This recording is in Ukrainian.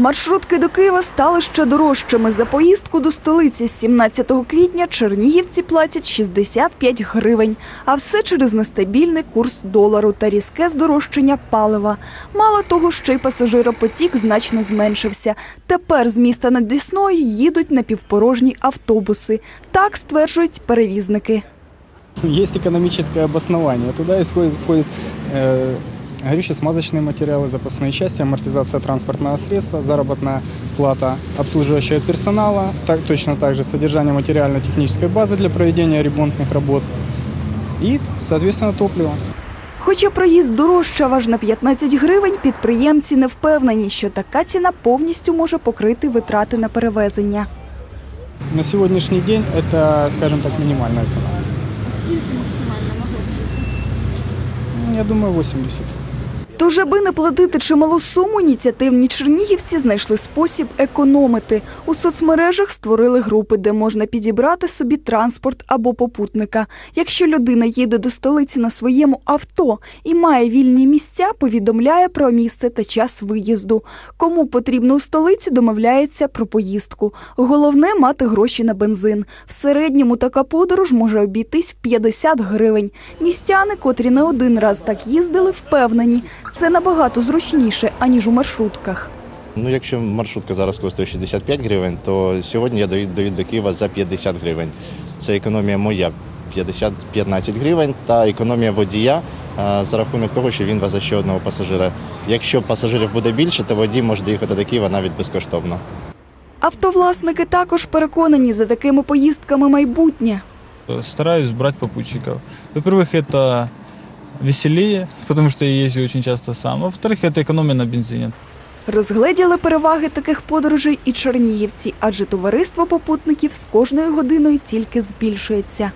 Маршрутки до Києва стали ще дорожчими. За поїздку до столиці з 17 квітня чернігівці платять 65 гривень. А все через нестабільний курс долару та різке здорожчання палива. Мало того, що й пасажиропотік значно зменшився. Тепер з міста над Десною їдуть напівпорожні автобуси. Так стверджують перевізники. Есть экономическое обоснование. Туда исходит, входит э, горюче-смазочные материалы, запасные части, амортизация транспортного средства, заработная плата обслуживающего персонала, так, точно так же содержание материально-технической базы для проведения ремонтных работ и, соответственно, топливо. Хоча проїзд дорожчав аж на 15 гривень, підприємці не впевнені, що така ціна повністю може покрити витрати на перевезення. На сегодняшний день это, скажем так, минимальная цена. Скільки максимально могло бути? Я думаю, 80. Тож, аби не платити чималу суму, ініціативні чернігівці знайшли спосіб економити. У соцмережах створили групи, де можна підібрати собі транспорт або попутника. Якщо людина їде до столиці на своєму авто і має вільні місця, повідомляє про місце та час виїзду. Кому потрібно у столицю, домовляється про поїздку. Головне мати гроші на бензин. В середньому така подорож може обійтись в 50 гривень. Містяни, котрі не один раз так їздили, впевнені, це набагато зручніше, аніж у маршрутках. Ну, якщо маршрутка зараз коштує 65 гривень, то сьогодні я доїду до Києва за 50 гривень. Це економія моя 50 15 гривень та економія водія а, за рахунок того, що він везе ще одного пасажира. Якщо пасажирів буде більше, то водій може доїхати до Києва навіть безкоштовно. Автовласники також переконані, за такими поїздками майбутнє. Стараюсь брать попутчиков. Во-первых, это веселее, потому что я езжу очень часто сам. А во-вторых, это экономия на бензине. Розгледіли переваги таких подорожей і чернігівці, адже товариство попутників з кожною годиною тільки збільшується.